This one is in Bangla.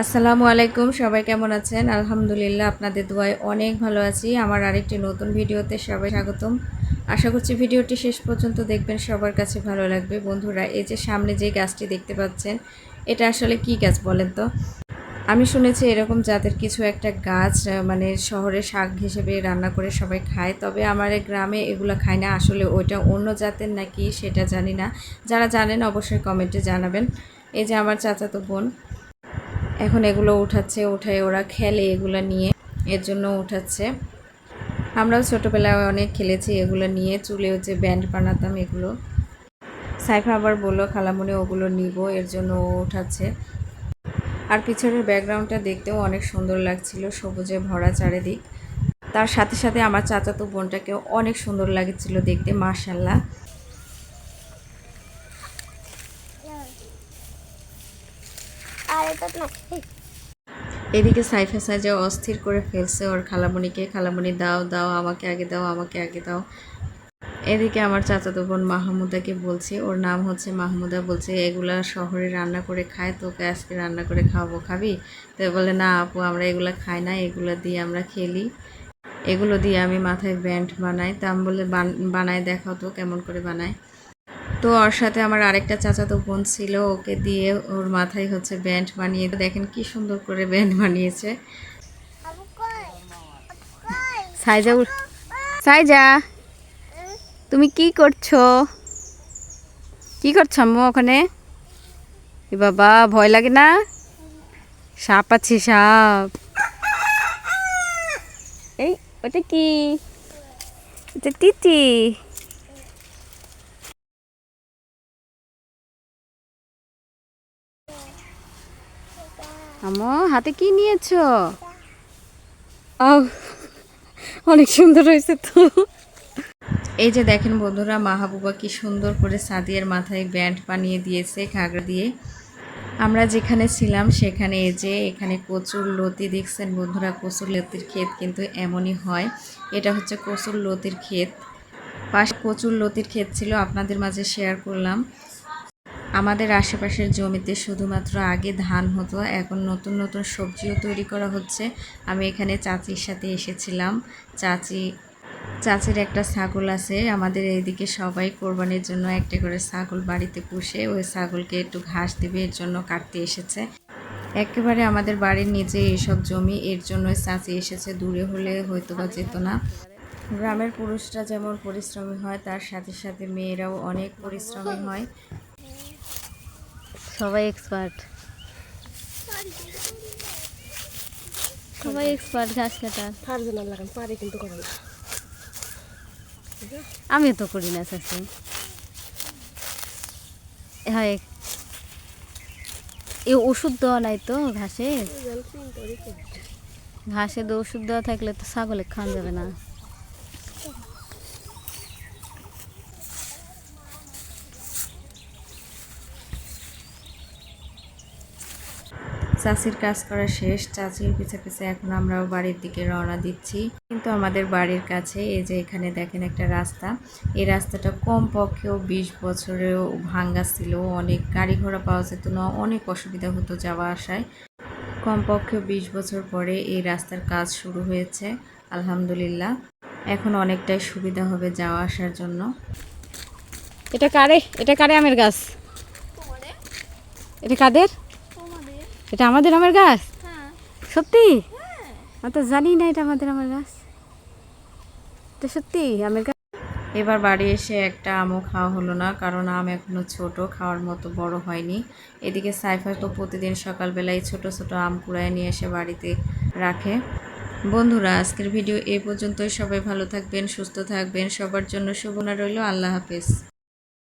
আসসালামু আলাইকুম, সবাই কেমন আছেন? আলহামদুলিল্লাহ আপনাদের দোয়ায় অনেক ভালো আছি। আমার আরেকটি নতুন ভিডিওতে সবাই স্বাগতম। আশা করছি ভিডিওটি শেষ পর্যন্ত দেখবেন, সবার কাছে ভালো লাগবে। বন্ধুরা, এই যে সামনে যে গাছটি দেখতে পাচ্ছেন, এটা আসলে কি গাছ বলেন তো? আমি শুনেছি এরকম জাতের কিছু একটা গাছ মানে শহরে শাক হিসেবে রান্না করে সবাই খায়। তবে আমার গ্রামে এগুলো খায় না। আসলে ওইটা অন্য জাতের নাকি সেটা জানি না। যারা জানেন অবশ্যই কমেন্টে জানাবেন। এই যে আমার চাচাতো বোন এখন এগুলো উঠাচ্ছে উঠায় ওরা খেলে এগুলো নিয়ে, এর জন্য উঠাচ্ছে। আমরাও ছোটোবেলায় অনেক খেলেছি এগুলো নিয়ে, চুলেও যে ব্যান্ড বানাতাম এগুলো। সাইফা আবার বলল, খালামুনি, ওগুলো নিব, এর জন্য ও উঠাচ্ছে। আর পিছনের ব্যাকগ্রাউন্ডটা দেখতেও অনেক সুন্দর লাগছিল, সবুজে ভরা চারিদিক। তার সাথে সাথে আমার চাচাতো বোনটাকেও অনেক সুন্দর লাগছিল দেখতে মার্শাল্লাহ এদিকে সাইফা সাজা অস্থির করে ফেলছে ওর খালামণিকে খালামণি দাও দাও, আমাকে আগে দাও, আমাকে আগে দাও। এদিকে আমার চাচাতো বোন মাহমুদাকে বলছে, ওর নাম হচ্ছে মাহমুদা। বলছে, এগুলা শহরে রান্না করে খায় তোকে আজকে রান্না করে খাওয়াবো, খাবি? তো বলে, না আপু, আমরা এগুলা খাই না, এগুলো দিয়ে আমরা খেলি। এগুলো দিয়ে আমি মাথায় ব্যান্ড বানাই। তা আমি বলে, বান- বানায় দেখাও তো, কেমন করে বানায়? তো ওর সাথে আমার আরেকটা চাচাতো বোন ছিল, ওকে দিয়ে ওর মাথায় হচ্ছে ব্যান্ড বানিয়ে, দেখেন কি সুন্দর করে ব্যান্ড বানিয়েছে। সাইজা সাইজা, তুমি কি করছ? কি করছ আম্মু ওখানে? এ বাবা, ভয় লাগে না? সাপ আছে সাপ। এই, ওটা কি? এটা তিতি। আম্মু হাতে কি নিয়েছো? আহ অনেক সুন্দর হয়েছে তো। এই যে দেখেন বন্ধুরা মাহবুবা কি সুন্দর করে সাদিয়ার মাথায় ব্যান্ড বানিয়ে দিয়েছে ঘাগড়া দিয়ে। আমরা যেখানে ছিলাম সেখানে এই যে এখানে কচুর লতি দেখছেন বন্ধুরা কচুর লতির ক্ষেত কিন্তু এমনই হয়। এটা হচ্ছে কচুর লতির ক্ষেত। পাশে কচুর লতির ক্ষেত ছিল আপনাদের মাঝে শেয়ার করলাম। আমাদের আশেপাশের জমিতে শুধুমাত্র আগে ধান হতো, এখন নতুন নতুন সবজিও তৈরি করা হচ্ছে। আমি এখানে চাচির সাথে এসেছিলাম। চাচি, চাচির একটা ছাগল আছে। আমাদের এইদিকে সবাই কোরবানির জন্য একটা করে ছাগল বাড়িতে পুষে ওই ছাগলকে একটু ঘাস দেবে, এর জন্য কাটতে এসেছে। একেবারে আমাদের বাড়ির নিচে এইসব জমি, এর জন্যই চাচি এসেছে। দূরে হলে হয়তো বা যেত না। গ্রামের পুরুষরা যেমন পরিশ্রমী হয়, তার সাথে সাথে মেয়েরাও অনেক পরিশ্রমী হয়। সবাই এক্সপার্ট সবাই এক্সপার্ট ঘাস কাটার ফারজানা লাগান পারে কিন্তু করে না। আমিও তো করি না চাষি হয়। এ ওষুধ দেওয়া নাই তো ঘাসে? ঘাসে তো ওষুধ দেওয়া থাকলে তো ছাগলে খাওয়া যাবে না। চাচির কাজ করা শেষ। চাষির পিছে পিছে এখন আমরাও বাড়ির দিকে রওনা দিচ্ছি। কিন্তু আমাদের বাড়ির কাছে এই যে এখানে দেখেন একটা রাস্তা। এই রাস্তাটা কম পক্ষেও বিশ বছরেও ভাঙ্গা ছিল। অনেক গাড়ি ঘোড়া পাওয়া যেত না অনেক অসুবিধা হতো যাওয়া আসায়। কমপক্ষে বিশ বছর পরে এই রাস্তার কাজ শুরু হয়েছে আলহামদুলিল্লাহ। এখন অনেকটাই সুবিধা হবে যাওয়া আসার জন্য। এটা কারে? এটা কারে আমের গাছ? এটা কাদের? এটা আমাদের আমের গাছ? সত্যি? আমি তো জানি না এটা আমাদের আমের গাছ। এটা সত্যি আমের গাছ? এবার বাড়ি এসে একটা আমও খাওয়া হলো না কারণ আম এখনও ছোট খাওয়ার মতো বড় হয়নি। এদিকে সাইফা তো প্রতিদিন সকালবেলায় ছোট ছোট আম কুড়ায় নিয়ে এসে বাড়িতে রাখে। বন্ধুরা আজকের ভিডিও এ পর্যন্তই। সবাই ভালো থাকবেন সুস্থ থাকবেন। সবার জন্য শুভনা রইল আল্লাহ হাফেজ।